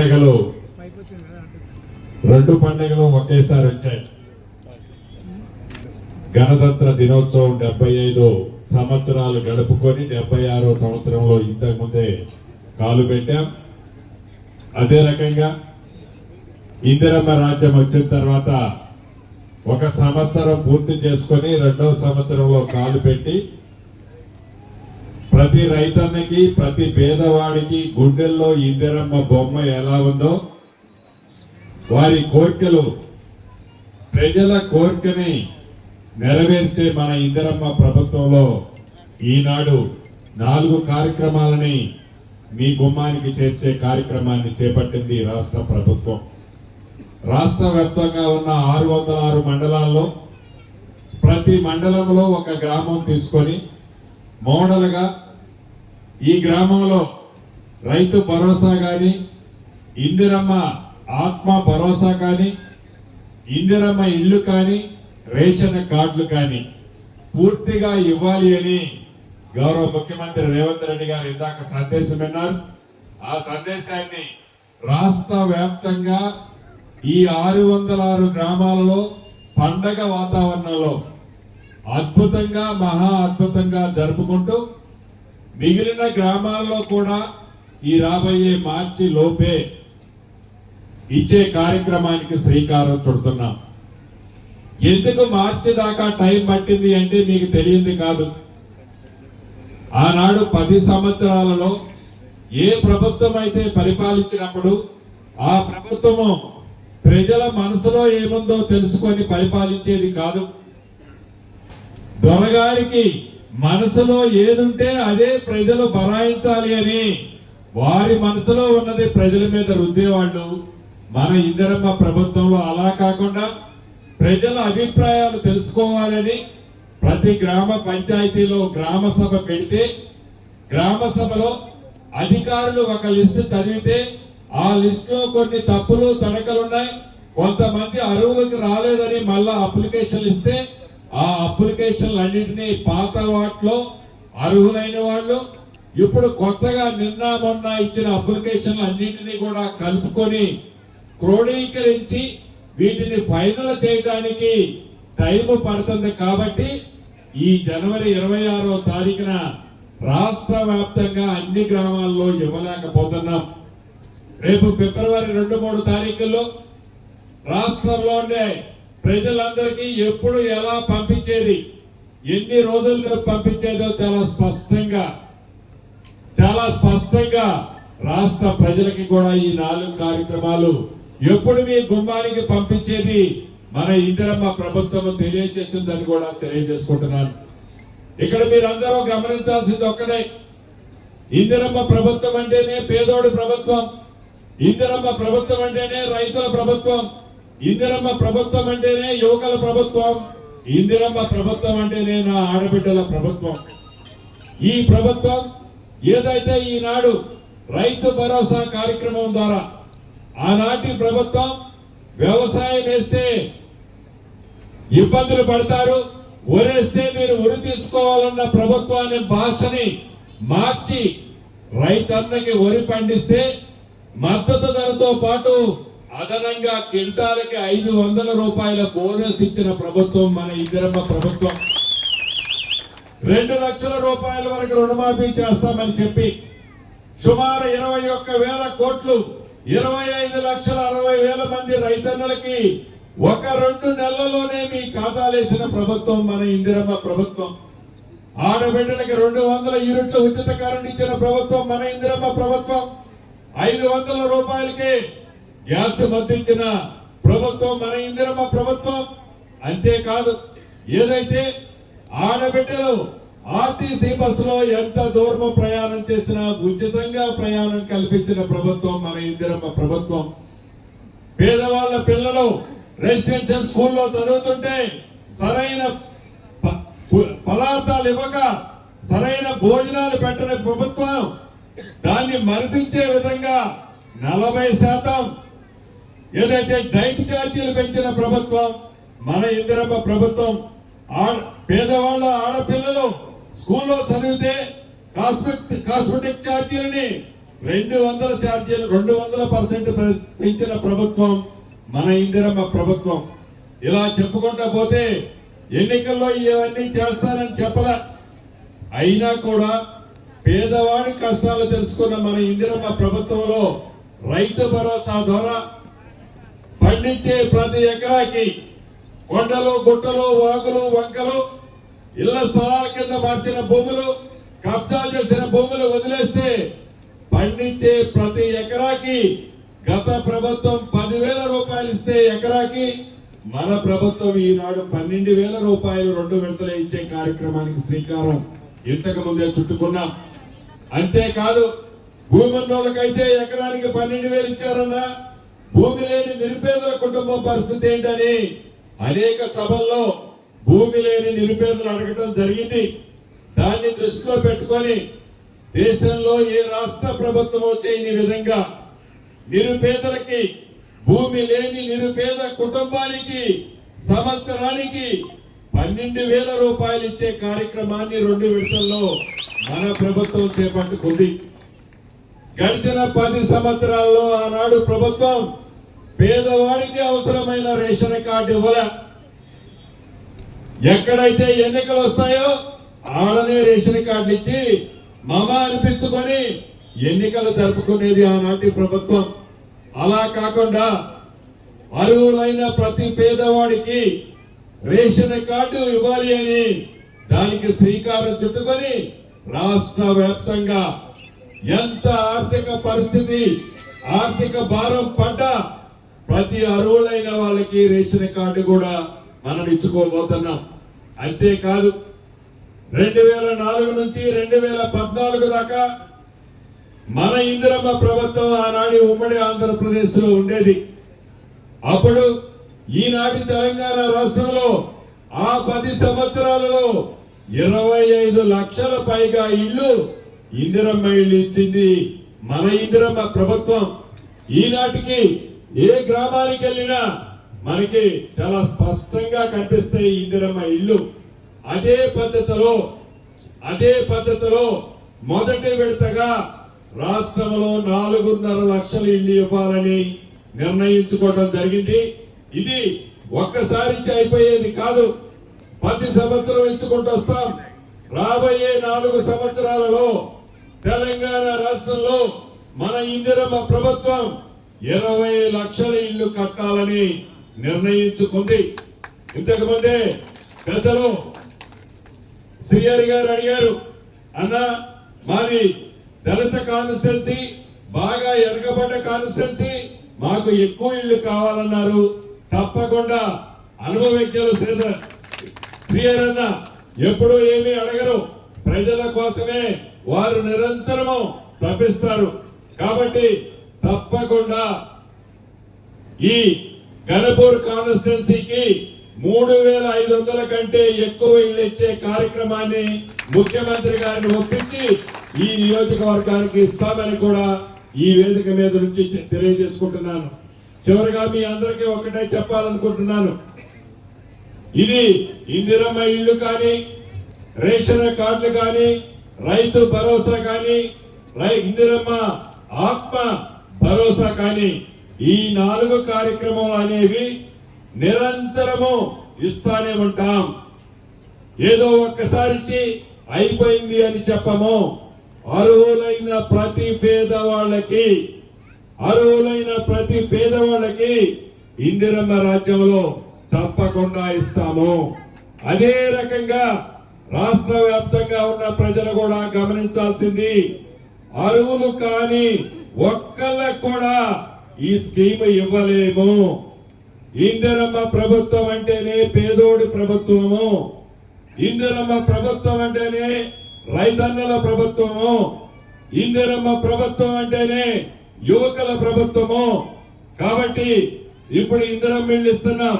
పండుగలు. రెండు పండుగలు ఒకేసారి వచ్చాయి. గణతంత్ర దినోత్సవం డెబ్బై ఐదు సంవత్సరాలు గడుపుకొని డెబ్బై ఆరో సంవత్సరంలో ఇంతకు ముందే కాలు పెట్టాం. అదే రకంగా ఇందిరమ్మ రాజ్యం వచ్చిన తర్వాత ఒక సంవత్సరం పూర్తి చేసుకొని రెండవ సంవత్సరంలో కాలు పెట్టి ప్రతి రైతన్నకి ప్రతి పేదవాడికి గుండెల్లో ఇందిరమ్మ బొమ్మ ఎలా ఉందో వారి కోరికలు ప్రజల కోరికని నెరవేర్చే మన ఇందిరమ్మ ప్రభుత్వంలో ఈనాడు నాలుగు కార్యక్రమాలని మీ గుమ్మానికి చేర్చే కార్యక్రమాన్ని చేపట్టింది రాష్ట్ర ప్రభుత్వం. రాష్ట్ర వ్యాప్తంగా ఉన్న ఆరు వందల ఆరు మండలాల్లో ప్రతి మండలంలో ఒక గ్రామం తీసుకొని మోడల్గా ఈ గ్రామంలో రైతు భరోసా కానీ ఇందిరమ్మ ఆత్మ భరోసా కానీ ఇందిరమ్మ ఇల్లు కానీ రేషన్ కార్డులు కానీ పూర్తిగా ఇవ్వాలి అని గౌరవ ముఖ్యమంత్రి రేవంత్ రెడ్డి గారు ఇందాక సందేశం విన్నారు. ఆ సందేశాన్ని రాష్ట్ర వ్యాప్తంగా ఈ ఆరు వందల ఆరు గ్రామాలలో పండగ వాతావరణంలో అద్భుతంగా మహా అద్భుతంగా జరుపుకుంటూ మిగిలిన గ్రామాల్లో కూడా ఈ రాబోయే మార్చి లోపే ఇచ్చే కార్యక్రమానికి శ్రీకారం చుడుతున్నాం. ఎందుకు మార్చి దాకా టైం పట్టింది అంటే మీకు తెలియంది కాదు. ఆనాడు పది సంవత్సరాలలో ఏ ప్రభుత్వం అయితే పరిపాలించినప్పుడు ఆ ప్రభుత్వము ప్రజల మనసులో ఏముందో తెలుసుకొని పరిపాలించేది కాదు. దొరగారికి మనసులో ఏదుంటే అదే ప్రజలు బరాయించాలి అని వారి మనసులో ఉన్నది ప్రజల మీద రుద్దేవాళ్ళు మన ఇందిరమ్మ ప్రభుత్వంలో అలా కాకుండా ప్రజల అభిప్రాయాలు తెలుసుకోవాలని ప్రతి గ్రామ పంచాయతీలో గ్రామ సభ పెడితే గ్రామ సభలో అధికారులు ఒక లిస్టు చదివితే ఆ లిస్టులో కొన్ని తప్పులు తడకలున్నాయి కొంతమంది అరువులకు రాలేదని మళ్ళా అప్లికేషన్లు ఇస్తే ఆ అప్లికేషన్లు అన్నింటినీ పాత వాటిలో అర్హులైన వాళ్ళు ఇప్పుడు కొత్తగా నిన్న మొన్న ఇచ్చిన అప్లికేషన్లు అన్నింటినీ కూడా కలుపుకొని క్రోడీకరించి వీటిని ఫైనల్ చేయడానికి టైం పడుతుంది కాబట్టి ఈ జనవరి ఇరవై ఆరో తారీఖున రాష్ట్ర వ్యాప్తంగా అన్ని గ్రామాల్లో ఇవ్వలేకపోతున్నాం. రేపు ఫిబ్రవరి రెండు మూడు తారీఖుల్లో రాష్ట్రంలో ఉండే ప్రజలందరికీ ఎప్పుడు ఎలా పంపించేది ఎన్ని రోజుల్లో పంపించేదో చాలా స్పష్టంగా చాలా స్పష్టంగా రాష్ట్ర ప్రజలకి కూడా ఈ నాలుగు కార్యక్రమాలు ఎప్పుడు మీ గుమ్మానికి పంపించేది మన ఇందిరమ్మ ప్రభుత్వం తెలియజేసిందని కూడా తెలియజేసుకుంటున్నాను. ఇక్కడ మీరందరూ గమనించాల్సింది ఒక్కడే ఇందిరమ్మ ప్రభుత్వం అంటేనే పేదోడి ప్రభుత్వం ఇందిరమ్మ ప్రభుత్వం అంటేనే రైతుల ప్రభుత్వం ఇందిరమ్మ ప్రభుత్వం అంటేనే యువకుల ప్రభుత్వం ఇందిరమ్మ ప్రభుత్వం అంటేనే నా ఆడబిడ్డల ప్రభుత్వం. ఈ ప్రభుత్వం ఏదైతే ఈనాడు రైతు భరోసా కార్యక్రమం ద్వారా ఆనాటి ప్రభుత్వం వ్యవసాయం వేస్తే ఇబ్బందులు పడతారు ఒరేస్తే మీరు ఉరి తీసుకోవాలన్న ప్రభుత్వాన్ని భాషని మార్చి రైతన్నకి వరి పండిస్తే మద్దతు ధరతో పాటు అదనంగా కింటాలకి ఐదు వందల రూపాయల బోనస్ ఇచ్చిన ప్రభుత్వం మన ఇందిరమ్మ ప్రభుత్వం. రెండు లక్షల రూపాయల వరకు రుణమాఫీ చేస్తామని చెప్పి సుమారు ఇరవై ఒక్క వేల కోట్లు ఇరవై ఐదు లక్షల అరవై వేల మంది రైతన్నులకి ఒక రెండు నెలల్లోనే మీ ఖాతాలేసిన ప్రభుత్వం మన ఇందిరమ్మ ప్రభుత్వం. ఆడబిడ్డలకి రెండు వందల యూనిట్ల ఉచిత కరెంట్ ఇచ్చిన ప్రభుత్వం మన ఇందిరమ్మ ప్రభుత్వం. ఐదు వందల రూపాయలకి గ్యాస్ మద్దించిన ప్రభుత్వం మన ఇందిరమ్మ ప్రభుత్వం అంతేకాదు. ఏదైతే ఆడబిడ్డలు ఆర్టీసీ బస్సులో ఎంత దూరం ప్రయాణం చేసినా ఉచితంగా ప్రయాణం కల్పించిన ప్రభుత్వం మన ఇందిరమ్మ ప్రభుత్వం. పేదవాళ్ళ పిల్లలు రెసిడెన్షియల్ స్కూల్లో చదువుతుంటే సరైన ప- పదార్థాలు ఇవ్వక సరైన భోజనాలు పెట్టని ప్రభుత్వం దాన్ని మరిపించే విధంగా నలభై శాతం ఏదైతే డైట్ ఛార్జీలు పెంచిన ప్రభుత్వం మన ఇందిరమ్మ ప్రభుత్వం ఆడ- పేదవాళ్ళ ఆడపిల్లలు స్కూల్లో చదివితే కాస్మెటిక్ కాస్మెటిక్ ఛార్జీలని రెండు వందల ఛార్జీలు రెండు వందల పర్సెంట్ పెంచిన ప్రభుత్వం మన ఇందిరమ్మ ప్రభుత్వం. ఇలా చెప్పుకుంటా పోతే ఎన్నికల్లో ఇవన్నీ చేస్తానని చెప్పలా. అయినా కూడా పేదవాడి కష్టాలు తెలుసుకున్న మన ఇందిరమ్మ ప్రభుత్వంలో రైతు భరోసా ద్వారా పండించే ప్రతి ఎకరాకి కొండలు గుట్టలు వాగులు వంకలు ఇళ్ళ స్థలాల కింద మార్చిన భూములు కబ్జా చేసిన భూములు వదిలేస్తే పండించే ప్రతి ఎకరాకి గత ప్రభుత్వం పదివేల రూపాయలు ఇస్తే ఎకరాకి మన ప్రభుత్వం ఈనాడు పన్నెండు వేల రూపాయలు రెండు విడతలు ఇచ్చే కార్యక్రమానికి శ్రీకారం. ఇంతకు ముందే చుట్టుకున్నాం. అంతేకాదు భూమి ఉన్నోళ్ళకైతే ఎకరానికి పన్నెండు వేలు ఇచ్చారన్నా భూమి లేని నిరుపేదల కుటుంబం పరిస్థితి ఏంటని అనేక సభల్లో భూమి లేని నిరుపేదలు అడగటం జరిగింది. దాన్ని దృష్టిలో పెట్టుకొని దేశంలో ఏ రాష్ట్ర ప్రభుత్వం చేయని విధంగా నిరుపేదలకి భూమి లేని నిరుపేద కుటుంబానికి సంవత్సరానికి పన్నెండు వేల రూపాయలు ఇచ్చే కార్యక్రమాన్ని రెండు విడతల్లో మన ప్రభుత్వం చేపట్టుకుంది. గడిచిన పది సంవత్సరాల్లో ఆనాడు ప్రభుత్వం పేదవాడికి అవసరమైన రేషన్ కార్డు ఇవ్వల. ఎక్కడైతే ఎన్నికలు వస్తాయో ఆడనే రేషన్ కార్డు ఇచ్చి మమ అనిపించుకొని ఎన్నికలు జరుపుకునేది ఆనాటి ప్రభుత్వం. అలా కాకుండా అర్హులైన ప్రతి పేదవాడికి రేషన్ కార్డు ఇవ్వాలి అని దానికి శ్రీకారం చుట్టుకొని రాష్ట్ర వ్యాప్తంగా ఎంత ఆర్థిక పరిస్థితి ఆర్థిక భారం ప్రతి అర్హులైన వాళ్ళకి రేషన్ కార్డు కూడా మనం ఇచ్చుకోబోతున్నాం. అంతేకాదు రెండు వేల నాలుగు నుంచి రెండు వేల పద్నాలుగు దాకా మన ఇందిరమ్మ ప్రభుత్వం ఆనాడు ఉమ్మడి ఆంధ్రప్రదేశ్లో ఉండేది. అప్పుడు ఈనాటి తెలంగాణ రాష్ట్రంలో ఆ పది సంవత్సరాలలో ఇరవై ఐదు లక్షల పైగా ఇల్లు ఇందిరమ్మ ఇల్లు ఇచ్చింది మన ఇందిరమ్మ ప్రభుత్వం. ఈనాటికి ఏ గ్రామానికి వెళ్ళినా మనకి చాలా స్పష్టంగా కనిపిస్తాయి ఇందిరమ్మ ఇల్లు అదే పద్ధతిలో అదే పద్ధతిలో మొదటి విడతగా రాష్ట్రంలో నాలుగున్నర లక్షల ఇల్లు ఇవ్వాలని నిర్ణయించుకోవడం జరిగింది. ఇది ఒక్కసారి అయిపోయేది కాదు. పది సంవత్సరం ఇచ్చుకుంటూ వస్తాం. రాబోయే నాలుగు సంవత్సరాలలో తెలంగాణ రాష్ట్రంలో మన ఇందిరమ్మ ప్రభుత్వం ఇరవై లక్షల ఇల్లు కట్టాలని నిర్ణయించుకుంది. ఇంతకు ముందే పెద్దలు శ్రీహరి గారు అడిగారు అన్న మాది దళిత కాన్స్టిట్యున్సీ బాగా ఎరగబడ్డ కాన్స్టిట్యున్సీ మాకు ఎక్కువ ఇల్లు కావాలన్నారు. తప్పకుండా అనుభవజ్ఞులు శ్రీధర్ శ్రీహరి అన్న ఎప్పుడూ ఏమీ అడగరు. ప్రజల కోసమే వారు నిరంతరము తప్పిస్తారు. కాబట్టి తప్పకుండా ఈ గణపూర్ కాన్స్టిట్యున్సీకి మూడు వేల ఐదు వందల కంటే ఎక్కువ ఇళ్ళు ఇచ్చే కార్యక్రమాన్ని ముఖ్యమంత్రి గారిని ఒప్పించి ఈ నియోజకవర్గానికి ఇస్తామని కూడా ఈ వేదిక మీద నుంచి తెలియజేసుకుంటున్నాను. చివరిగా మీ అందరికీ ఒకటే చెప్పాలనుకుంటున్నాను. ఇది ఇందిరమ్మ ఇల్లు కానీ రేషన్ కార్డులు కానీ రైతు భరోసా కానీ రై ఇందిరమ్మ ఆత్మ భరోసా కానీ ఈ నాలుగు కార్యక్రమాలు అనేవి నిరంతరము ఇస్తానే ఉంటాం. ఏదో ఒక్కసారి ఇచ్చి అయిపోయింది అని చెప్పము. అర్హులైన ప్రతి పేదవాళ్ళకి అర్హులైన ప్రతి పేదవాళ్ళకి ఇందిరమ్మ రాజ్యంలో తప్పకుండా ఇస్తాము. అదే రకంగా రాష్ట్ర వ్యాప్తంగా ఉన్న ప్రజలు కూడా గమనించాల్సింది అరువులు కాని ఒక్కళ్ళకు కూడా ఈ స్కీమ్ ఇవ్వలేము. ఇందిరమ్మ ప్రభుత్వం అంటేనే పేదోడి ప్రభుత్వము. ఇందిరమ్మ ప్రభుత్వం అంటేనే రైతన్నల ప్రభుత్వము. ఇందిరమ్మ ప్రభుత్వం అంటేనే యువకుల ప్రభుత్వము. కాబట్టి ఇప్పుడు ఇందిరమ్మ ఇల్లు ఇస్తున్నాం.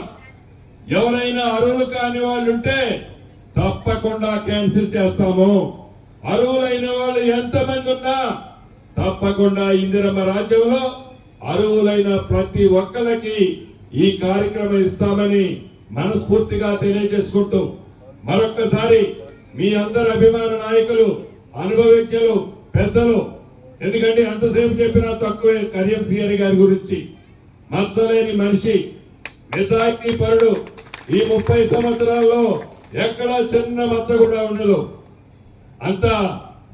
ఎవరైనా అరువులు కాని వాళ్ళు ఉంటే తప్పకుండా క్యాన్సిల్ చేస్తాము. అరువులైన వాళ్ళు ఎంతమంది ఉన్నా తప్పకుండా ఇందిరమ్మ రాజ్యంలో అరువులైన ప్రతి ఒక్కరికి ఈ కార్యక్రమం ఇస్తామని మనస్ఫూర్తిగా తెలియజేసుకుంటూ మరొక్కసారి మీ అందరి అభిమాన నాయకులు అనుభవజ్ఞులు పెద్దలు ఎందుకంటే ఎంతసేపు చెప్పినా తక్కువే కరియం సిఆర్ గారి గురించి. మచ్చలేని మనిషి నిజాయితీ పరుడు. ఈ ముప్పై సంవత్సరాల్లో ఎక్కడా చిన్న మచ్చ కూడా ఉండదు. అంత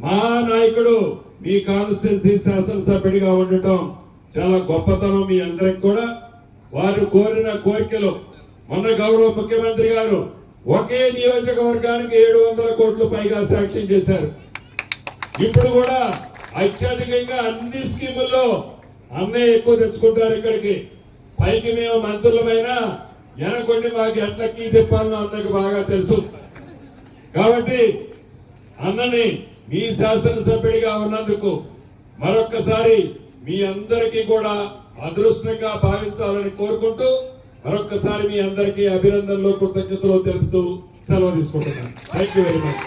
మహానాయకుడు మీ కాన్స్టిట్యున్సీ శాసనసభ్యుడిగా ఉండటం చాలా గొప్పతనం మీ అందరికి కూడా. వారు కోరిన కోరికలు మన గౌరవ ముఖ్యమంత్రి గారు ఒకే నియోజకవర్గానికి ఏడు వందల కోట్లు పైగా శాంక్షన్ చేశారు. ఇప్పుడు కూడా అత్యధికంగా అన్ని స్కీముల్లో అన్నే ఎక్కువ తెచ్చుకుంటారు ఇక్కడికి. పైకి మేము మంత్రులమైనా వెనకొండి మాకు ఎట్లా తిప్పాలని అందరికి బాగా తెలుసు. కాబట్టి అన్నని మీ శాసనసభ్యుడిగా ఉన్నందుకు మరొక్కసారి మీ అందరికీ కూడా అదృష్టంగా భావించాలని కోరుకుంటూ మరొక్కసారి మీ అందరికీ అభినందనలు కృతజ్ఞతలు తెలుపుతూ సెలవు తీసుకుంటున్నాను. Thank you very much